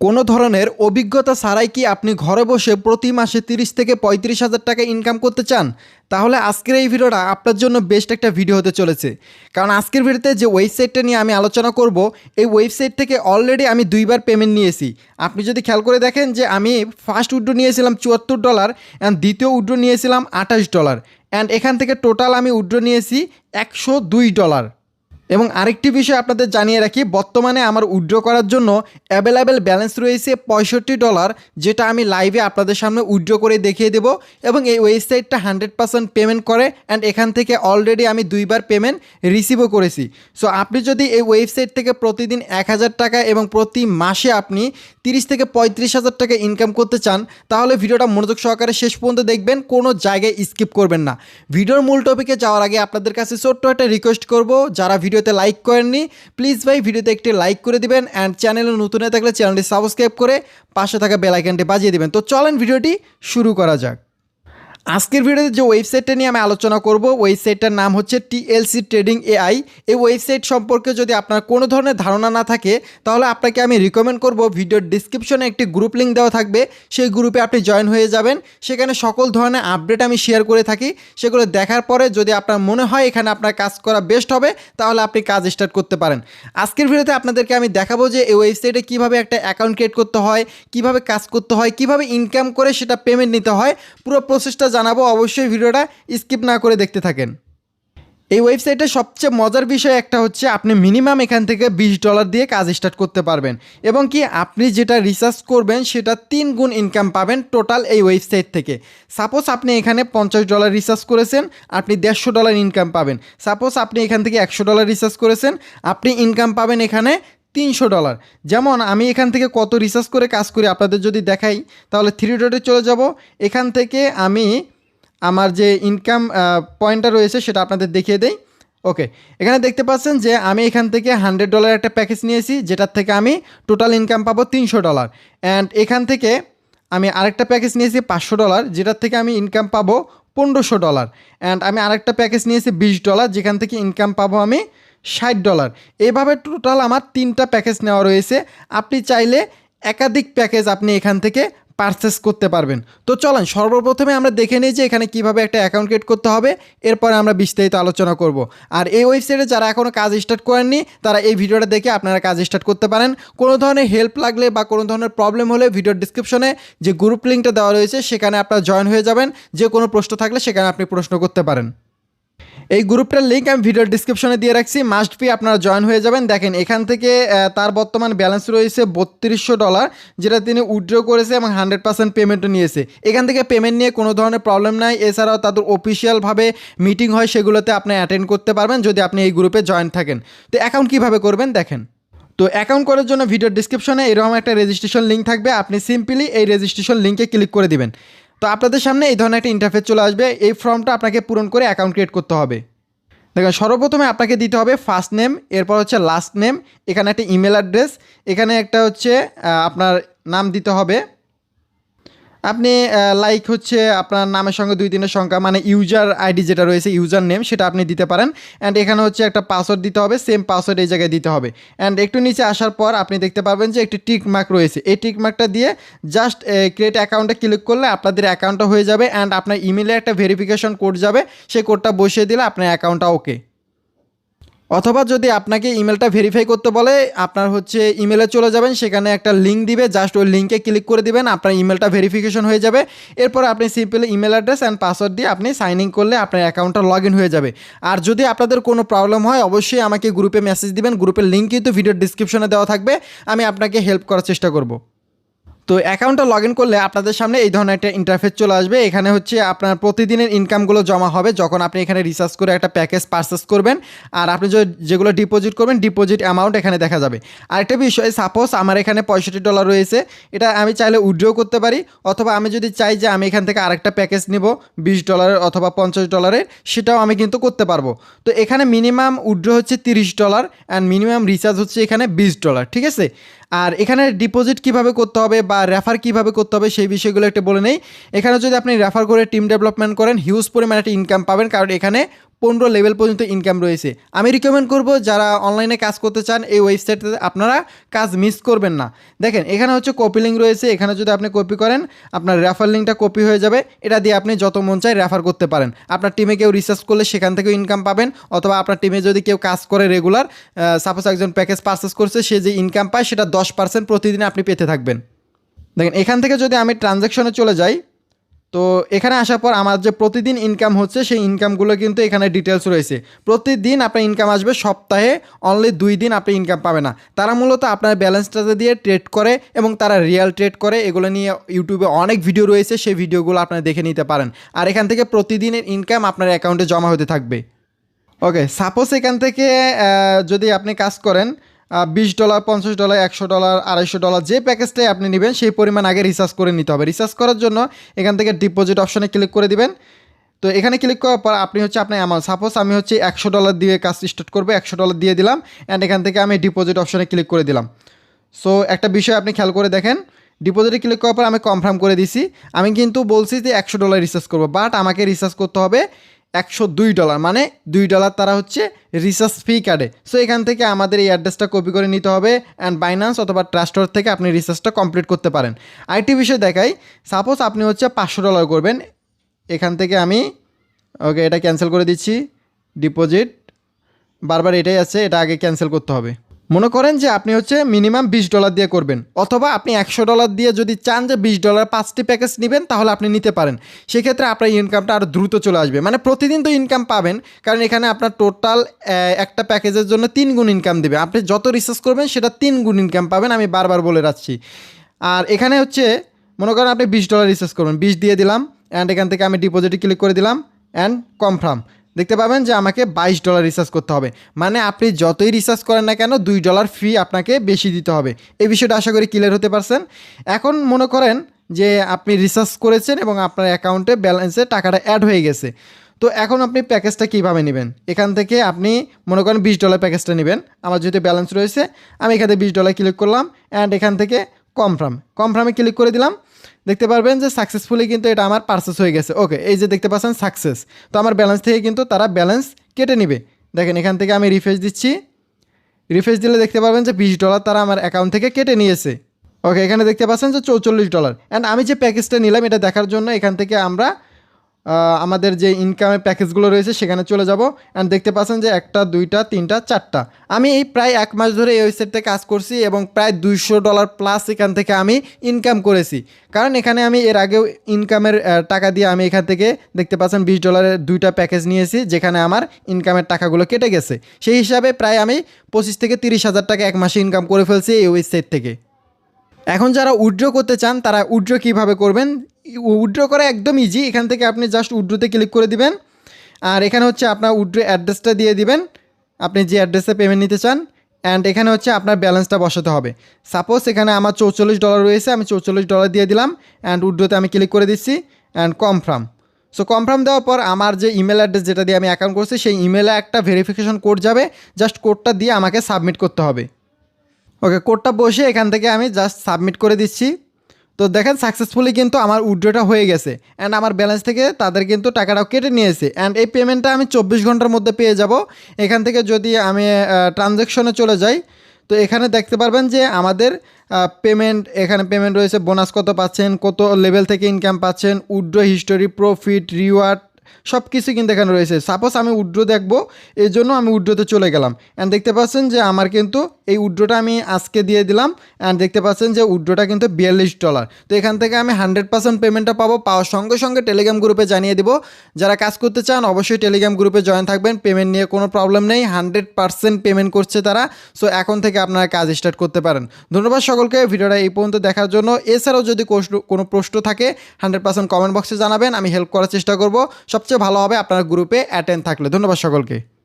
কোনো ধরনের অভিজ্ঞতা ছাড়াই কি আপনি ঘরে বসে প্রতি মাসে তিরিশ থেকে পঁয়ত্রিশ হাজার টাকা ইনকাম করতে চান? তাহলে আজকের এই ভিডিওটা আপনার জন্য বেস্ট একটা ভিডিও হতে চলেছে। কারণ আজকের ভিডিওতে যে ওয়েবসাইটটা নিয়ে আমি আলোচনা করব, এই ওয়েবসাইট থেকে অলরেডি আমি দুইবার পেমেন্ট নিয়েছি। আপনি যদি খেয়াল করে দেখেন যে আমি ফার্স্ট উড্রো নিয়েছিলাম চুয়াত্তর ডলার অ্যান্ড দ্বিতীয় উড্রো নিয়েছিলাম আঠাশ ডলার অ্যান্ড এখান থেকে টোটাল আমি উড্রো নিয়েছি একশো দুই ডলার এবং আরেকটি বিষয় আপনাদের জানিয়ে রাখি, বর্তমানে আমার উইড্রো করার জন্য অ্যাভেলেবেল ব্যালেন্স রয়েছে পঁয়ষট্টি ডলার যেটা আমি লাইভে আপনাদের সামনে উইড্রো করে দেখিয়ে দেব এবং এই ওয়েবসাইটটা হান্ড্রেড পার্সেন্ট পেমেন্ট করে অ্যান্ড এখান থেকে অলরেডি আমি দুইবার পেমেন্ট রিসিভও করেছি। সো আপনি যদি এই ওয়েবসাইট থেকে প্রতিদিন এক হাজার টাকা এবং প্রতি মাসে আপনি তিরিশ থেকে পঁয়ত্রিশ হাজার টাকা ইনকাম করতে চান, তাহলে ভিডিওটা মনোযোগ সহকারে শেষ পর্যন্ত দেখবেন, কোনো জায়গায় স্কিপ করবেন না। ভিডিওর মূল টপিকে যাওয়ার আগে আপনাদের কাছে ছোট্ট একটা রিকোয়েস্ট করব, যারা ভিডিওতে লাইক করেননি প্লিজ ভাই ভিডিওতে একটি লাইক করে দিবেন অ্যান্ড চ্যানেলে নতুন হয়ে থাকলে চ্যানেলটি সাবস্ক্রাইব করে পাশে থাকা বেলাইকানটি বাজিয়ে দিবেন। তো চলেন ভিডিওটি শুরু করা যাক। আজকের ভিডিওতে যে ওয়েবসাইটটা নিয়ে আমি আলোচনা করব, ওয়েবসাইটটার নাম হচ্ছে টিএলসি ট্রেডিং এআই। এই ওয়েবসাইট সম্পর্কে যদি আপনার কোনো ধরনের ধারণা না থাকে, তাহলে আপনাকে আমি রিকমেন্ড করব ভিডিওর ডিসক্রিপশনে একটি গ্রুপ লিঙ্ক দেওয়া থাকবে। সেই গ্রুপে আপনি জয়েন হয়ে যাবেন। সেখানে সকল ধরনের আপডেট আমি শেয়ার করে থাকি। সেগুলো দেখার পরে যদি আপনার মনে হয় এখানে আপনার কাজ করা বেস্ট হবে, তাহলে আপনি কাজ স্টার্ট করতে পারেন। আজকের ভিডিওতে আপনাদেরকে আমি দেখাবো যে এই ওয়েবসাইটে কীভাবে একটা অ্যাকাউন্ট ক্রিয়েট করতে হয়, কীভাবে কাজ করতে হয়, কীভাবে ইনকাম করে সেটা পেমেন্ট নিতে হয়। পুরো প্রসেসটা জানাব, অবশ্যই ভিডিওটা স্কিপ না করে দেখতে থাকেন। এই ওয়েবসাইটে সবচেয়ে মজার বিষয় একটা হচ্ছে, আপনি মিনিমাম এখান থেকে বিশ ডলার দিয়ে কাজ স্টার্ট করতে পারবেন। এবং কি, আপনি যেটা রিসার্চ করবেন, সেটা তিন গুণ ইনকাম পাবেন টোটাল এই ওয়েবসাইট থেকে। সাপোজ আপনি এখানে পঞ্চাশ ডলার রিসার্চ করেছেন, আপনি দেড়শো ডলার ইনকাম পাবেন। সাপোজ আপনি এখান থেকে একশো ডলার রিসার্চ করেছেন, আপনি ইনকাম পাবেন এখানে তিনশো ডলার। যেমন আমি এখান থেকে কত রিসার্চ করে কাজ করি আপনাদের যদি দেখাই, তাহলে থ্রি ডটে চলে যাব। এখান থেকে আমি আমার যে ইনকাম পয়েন্টটা রয়েছে সেটা আপনাদের দেখিয়ে দেই। ওকে এখানে দেখতে পাচ্ছেন যে আমি এখান থেকে হান্ড্রেড ডলার একটা প্যাকেজ নিয়েছি, যেটার থেকে আমি টোটাল ইনকাম পাবো তিনশো ডলার অ্যান্ড এখান থেকে আমি আরেকটা প্যাকেজ নিয়েছি পাঁচশো ডলার যেটার থেকে আমি ইনকাম পাবো পনেরোশো ডলার অ্যান্ড আমি আরেকটা প্যাকেজ নিয়েছি বিশ ডলার যেখান থেকে ইনকাম পাবো আমি ষাট ডলার। এভাবে টোটাল আমার তিনটা প্যাকেজ নেওয়া রয়েছে। আপনি চাইলে একাধিক প্যাকেজ আপনি এখান থেকে পারচেস করতে পারবেন। তো চলেন, সর্বপ্রথমে আমরা দেখে নিই যে এখানে কীভাবে একটা অ্যাকাউন্ট ক্রিয়েট করতে হবে। এরপরে আমরা বিস্তারিত আলোচনা করব। আর এই ওয়েবসাইটে যারা এখনও কাজ স্টার্ট করেননি, তারা এই ভিডিওটা দেখে আপনারা কাজ স্টার্ট করতে পারেন। কোনো ধরনের হেল্প লাগলে বা কোনো ধরনের প্রবলেম হলে ভিডিওর ডিসক্রিপশনে যে গ্রুপ লিঙ্কটা দেওয়া রয়েছে, সেখানে আপনারা জয়েন হয়ে যাবেন। যে কোনো প্রশ্ন থাকলে সেখানে আপনি প্রশ্ন করতে পারেন। এই গ্রুপটার লিঙ্ক আমি ভিডিওর ডিসক্রিপশনে দিয়ে রাখছি। মাস্ট বি আপনারা জয়েন হয়ে যাবেন। দেখেন, এখান থেকে তার বর্তমান ব্যালেন্স রয়েছে বত্রিশশো ডলার যেটা তিনি উইথড্র করেছে এবং হান্ড্রেড পার্সেন্ট পেমেন্টও নিয়েছে। এখান থেকে পেমেন্ট নিয়ে কোনো ধরনের প্রবলেম নাই। এছাড়াও তাদের অফিসিয়ালভাবে মিটিং হয়, সেগুলোতে আপনি অ্যাটেন্ড করতে পারবেন যদি আপনি এই গ্রুপে জয়েন থাকেন। তো অ্যাকাউন্ট কীভাবে করবেন? দেখেন। তো অ্যাকাউন্ট করার জন্য ভিডিও ডিসক্রিপশনে এরকম একটা রেজিস্ট্রেশন লিঙ্ক থাকবে। আপনি সিম্পলি এই রেজিস্ট্রেশন লিঙ্কে ক্লিক করে দিবেন। তো আপনাদের সামনে এই ধরনের একটা ইন্টারফেস চলে আসবে। এই ফর্মটা আপনাকে পূরণ করে অ্যাকাউন্ট ক্রিয়েট করতে হবে। দেখেন, সর্বপ্রথমে আপনাকে দিতে হবে ফার্স্ট নেম এরপর হচ্ছে লাস্ট নেম এখানে একটা ইমেল অ্যাড্রেস এখানে একটা হচ্ছে আপনার নাম দিতে হবে। আপনি লাইক হচ্ছে আপনার নামের সঙ্গে দুই তিনের সংখ্যা মানে ইউজার আইডি যেটা রয়েছে ইউজার নেম সেটা আপনি দিতে পারেন। অ্যান্ড এখানে হচ্ছে একটা পাসওয়ার্ড দিতে হবে সেম পাসওয়ার্ড এই জায়গায় দিতে হবে। অ্যান্ড একটু নিচে আসার পর আপনি দেখতে পারবেন যে একটি টিক মার্ক রয়েছে। এই টিক মার্কটা দিয়ে জাস্ট ক্রিয়েট অ্যাকাউন্টে ক্লিক করলে আপনাদের অ্যাকাউন্টটা হয়ে যাবে। অ্যান্ড আপনার ইমেলে একটা ভেরিফিকেশন কোড যাবে। সেই কোডটা বসিয়ে দিলে আপনার অ্যাকাউন্টটা ওকে অথবা যদি আপনাকে ইমেলটা ভেরিফাই করতে বলে, আপনার হচ্ছে ইমেলে চলে যাবেন, সেখানে একটা লিঙ্ক দিবে জাস্ট ওই লিঙ্কে ক্লিক করে দিবেন, আপনার ইমেলটা ভেরিফিকেশন হয়ে যাবে। এরপর আপনি simply email address and password দিয়ে আপনি সাইন ইন করলে আপনার অ্যাকাউন্টটা লগ ইন হয়ে যাবে। আর যদি আপনাদের কোনো প্রবলেম হয়, অবশ্যই আমাকে গ্রুপে মেসেজ দিবেন গ্রুপের লিঙ্ক কিন্তু ভিডিওর ডিসক্রিপশনে দেওয়া থাকবে, আমি আপনাকে হেল্প করার চেষ্টা করব। তো অ্যাকাউন্টটা লগ ইন করলে আপনাদের সামনে এই ধরনের একটা ইন্টারফেস চলে আসবে। এখানে হচ্ছে আপনার প্রতিদিনের ইনকামগুলো জমা হবে, যখন আপনি এখানে রিসার্চ করে একটা প্যাকেজ পারচেস করবেন। আর আপনি যেগুলো ডিপোজিট করবেন ডিপোজিট অ্যামাউন্ট এখানে দেখা যাবে। আরেকটা বিষয় সাপোজ আমার এখানে পঁয়ষট্টি ডলার রয়েছে, এটা আমি চাইলে উইড্রো করতে পারি, অথবা আমি যদি চাই যে আমি এখান থেকে আরেকটা প্যাকেজ নিব, বিশ ডলারের অথবা পঞ্চাশ ডলারের সেটাও আমি কিন্তু করতে পারব। তো এখানে মিনিমাম উইড্রো হচ্ছে তিরিশ ডলার অ্যান্ড মিনিমাম রিচার্জ হচ্ছে এখানে বিশ ডলার ঠিক আছে? আর এখানে ডিপোজিট কীভাবে করতে হবে বা রেফার কীভাবে করতে হবে সেই বিষয়গুলো একটু বলে নেই। এখানে যদি আপনি রেফার করে টিম ডেভেলপমেন্ট করেন হিউজ পরিমাণে একটা ইনকাম পাবেন, কারণ এখানে পনেরো লেভেল পর্যন্ত ইনকাম রয়েছে। আমি রিকমেন্ড করব, যারা অনলাইনে কাজ করতে চান, এই ওয়েবসাইটে আপনারা কাজ মিস করবেন না। দেখেন, এখানে হচ্ছে কপি লিঙ্ক রয়েছে। এখানে যদি আপনি কপি করেন, আপনার রেফার লিঙ্কটা কপি হয়ে যাবে। এটা দিয়ে আপনি যত মন চায় রেফার করতে পারেন। আপনার টিমে কেউ রিসার্চ করলে সেখান থেকেও ইনকাম পাবেন, অথবা আপনার টিমে যদি কেউ কাজ করে রেগুলার সাপোজ একজন প্যাকেজ পারচেস করছে, সে যে ইনকাম পায়, সেটা দশ পার্সেন্ট প্রতিদিন আপনি পেতে থাকবেন। দেখেন, এখান থেকে যদি আমি ট্রানজ্যাকশনে চলে যাই, তো এখানে আসার পর আমার যে প্রতিদিন ইনকাম হচ্ছে, সেই ইনকামগুলো কিন্তু এখানে ডিটেলস রয়েছে। প্রতিদিন আপনার ইনকাম আসবে, সপ্তাহে অনলি দুই দিন আপনি ইনকাম পাবে না। তারা মূলত আপনার ব্যালেন্সটা দিয়ে ট্রেড করে এবং তারা রিয়েল ট্রেড করে। এগুলো নিয়ে ইউটিউবে অনেক ভিডিও রয়েছে, সেই ভিডিওগুলো আপনারা দেখে নিতে পারেন। আর এখান থেকে প্রতিদিনের ইনকাম আপনার অ্যাকাউন্টে জমা হতে থাকবে। ওকে সাপোজ এখান থেকে যদি আপনি কাজ করেন বিশ ডলার, পঞ্চাশ ডলার, একশো ডলার, আড়াইশো ডলার, যে প্যাকেজটাই আপনি নেবেন, সেই পরিমাণ আগে রিচার্জ করে নিতে হবে। রিচার্জ করার জন্য এখান থেকে ডিপোজিট অপশনে ক্লিক করে দিবেন। তো এখানে ক্লিক করার পর আপনি হচ্ছে আপনার অ্যামাউন্ট সাপোজ আমি হচ্ছে একশো ডলার দিয়ে কাজ স্টার্ট করব, একশো ডলার দিয়ে দিলাম অ্যান্ড এখান থেকে আমি ডিপোজিট অপশনে ক্লিক করে দিলাম। সো একটা বিষয় আপনি খেয়াল করে দেখেন ডিপোজিটে ক্লিক করার পর আমি কনফার্ম করে দিছি। আমি কিন্তু বলছি যে একশো ডলার রিচার্জ করব বাট আমাকে রিচার্জ করতে হবে একশো দুই ডলার মানে দুই ডলার তারা হচ্ছে রিচার্জ ফি কাটে সো এখান থেকে আমাদের এই অ্যাড্রেসটা কপি করে নিতে হবে অ্যান্ড বাইন্যান্স অথবা ট্রাস্টর থেকে আপনি রিচার্জটা কমপ্লিট করতে পারেন। আরেকটি বিষয় দেখাই সাপোজ আপনি হচ্ছে পাঁচশো ডলার করবেন, এখান থেকে আমি ওকে এটা ক্যান্সেল করে দিচ্ছি ডিপোজিট বারবার এটাই আছে, এটা আগে ক্যান্সেল করতে হবে। মনে করেন যে আপনি হচ্ছে মিনিমাম বিশ ডলার দিয়ে করবেন, অথবা আপনি একশো ডলার দিয়ে যদি চান যে বিশ ডলার পাঁচটি প্যাকেজ নেবেন, তাহলে আপনি নিতে পারেন। সেক্ষেত্রে আপনার ইনকামটা আরও দ্রুত চলে আসবে। মানে প্রতিদিন তো ইনকাম পাবেন, কারণ এখানে আপনার টোটাল একটা প্যাকেজের জন্য তিন গুণ ইনকাম দেবে। আপনি যত রিসার্চ করবেন, সেটা তিন গুণ ইনকাম পাবেন, আমি বারবার বলে রাখছি। আর এখানে হচ্ছে, মনে করেন আপনি বিশ ডলার রিসার্চ করবেন। বিশ দিয়ে দিলাম অ্যান্ড এখান থেকে আমি ডিপোজিটে ক্লিক করে দিলাম অ্যান্ড কনফার্ম দেখতে পাবেন যে আমাকে বাইশ ডলার রিচার্জ করতে হবে। মানে আপনি যতই রিচার্জ করেন না কেন, দুই ডলার ফি আপনাকে বেশি দিতে হবে। এই বিষয়টা আশা করি ক্লিয়ার হতে পারছেন। এখন মনে করেন যে আপনি রিচার্জ করেছেন এবং আপনার অ্যাকাউন্টে ব্যালেন্সে টাকাটা অ্যাড হয়ে গেছে। তো এখন আপনি প্যাকেজটা কীভাবে নেবেন? এখান থেকে আপনি মনে করেন বিশ ডলার প্যাকেজটা নেবেন। আমার যেহেতু ব্যালেন্স রয়েছে, আমি এখানে বিশ ডলার ক্লিক করলাম। অ্যান্ড এখান থেকে কনফার্ম কনফার্মে ক্লিক করে দিলাম। দেখতে পারবেন যে সাকসেসফুলি কিন্তু এটা আমার পার্সেস হয়ে গেছে। ওকে এই যে দেখতে পাচ্ছেন সাকসেস তো আমার ব্যালেন্স থেকে কিন্তু তারা ব্যালেন্স কেটে নেবে। দেখেন, এখান থেকে আমি রিফ্রেশ দিচ্ছি। রিফ্রেশ দিলে দেখতে পারবেন যে বিশ ডলার তারা আমার অ্যাকাউন্ট থেকে কেটে নিয়েছে। ওকে এখানে দেখতে পাচ্ছেন যে চৌচল্লিশ ডলার অ্যান্ড আমি যে প্যাকেজটা নিলাম এটা দেখার জন্য এখান থেকে আমরা আমাদের যে ইনকামের প্যাকেজগুলো রয়েছে, সেখানে চলে যাব। অ্যান্ড দেখতে পাচ্ছেন যে একটা, দুইটা, তিনটা, চারটা। আমি এই প্রায় এক মাস ধরে এই ওয়েবসাইটে কাজ করছি এবং প্রায় দুইশো ডলার প্লাস এখান থেকে আমি ইনকাম করেছি। কারণ এখানে আমি এর আগেও ইনকামের টাকা দিয়ে আমি এখান থেকে দেখতে পাচ্ছেন বিশ ডলারের দুইটা প্যাকেজ নিয়েছি, যেখানে আমার ইনকামের টাকাগুলো কেটে গেছে। সেই হিসাবে প্রায় আমি পঁচিশ থেকে তিরিশ হাজার টাকা এক মাসে ইনকাম করে ফেলছি এই ওয়েবসাইট থেকে। এখন যারা উইড্রো করতে চান, তারা উইড্রো কীভাবে করবেন? উইড্রো করা একদম ইজি এখান থেকে আপনি জাস্ট উইড্রোতে ক্লিক করে দিবেন। আর এখানে হচ্ছে আপনার উইড্রো অ্যাড্রেসটা দিয়ে দিবেন। আপনি যে অ্যাড্রেসে পেমেন্ট নিতে চান। অ্যান্ড এখানে হচ্ছে আপনার ব্যালেন্সটা বসাতে হবে। সাপোজ এখানে আমার চৌচল্লিশ ডলার রয়েছে, আমি চৌচল্লিশ ডলার দিয়ে দিলাম। অ্যান্ড উইড্রোতে আমি ক্লিক করে দিচ্ছি। অ্যান্ড কনফার্ম সো কনফার্ম দেওয়ার পর আমার যে ইমেল অ্যাড্রেস যেটা দিয়ে আমি অ্যাকাউন্ট করছি, সেই ইমেলে একটা ভেরিফিকেশন কোড যাবে। জাস্ট কোডটা দিয়ে আমাকে সাবমিট করতে হবে। ওকে কোডটা বসে এখান থেকে আমি জাস্ট সাবমিট করে দিচ্ছি। তো দেখেন সাকসেসফুলি কিন্তু আমার উইড্রোটা হয়ে গেছে। অ্যান্ড আমার ব্যালেন্স থেকে তাদের কিন্তু টাকাটাও কেটে নিয়েছে। অ্যান্ড এই পেমেন্টটা আমি চব্বিশ ঘণ্টার মধ্যে পেয়ে যাব। এখান থেকে যদি আমি ট্রানজ্যাকশনে চলে যাই, তো এখানে দেখতে পারবেন যে আমাদের পেমেন্ট এখানে পেমেন্ট রয়েছে বোনাস কত পাচ্ছেন, কত লেভেল থেকে ইনকাম পাচ্ছেন উইড্রো হিস্টোরি প্রফিট রিওয়ার্ড সব কিছু কিন্তু এখানে রয়েছে। সাপোজ আমি উড্রো দেখব, এই জন্য আমি উড্রোতে চলে গেলাম। অ্যান্ড দেখতে পাচ্ছেন যে আমার কিন্তু এই উড্রোটা আমি আজকে দিয়ে দিলাম। অ্যান্ড দেখতে পাচ্ছেন যে উড্রোটা কিন্তু বিয়াল্লিশ ডলার। তো এখান থেকে আমি হান্ড্রেড পার্সেন্ট পেমেন্টটা পাবো। পাওয়ার সঙ্গে সঙ্গে টেলিগ্রাম গ্রুপে জানিয়ে দেবো। যারা কাজ করতে চান, অবশ্যই টেলিগ্রাম গ্রুপে জয়েন থাকবেন। পেমেন্ট নিয়ে কোনো প্রবলেম নেই। হান্ড্রেড পার্সেন্ট পেমেন্ট করছে তারা। সো এখন থেকে আপনারা কাজ স্টার্ট করতে পারেন। ধন্যবাদ সকলকে। ভিডিওটা এই পর্যন্ত দেখার জন্য। এছাড়াও যদি কোনো প্রশ্ন থাকে, হান্ড্রেড পার্সেন্ট কমেন্ট বক্সে জানাবেন। আমি হেল্প করার চেষ্টা করব। সবচেয়ে ভালো হবে আপনার গ্রুপে অ্যাটেন্ড থাকলে। ধন্যবাদ সকলকে।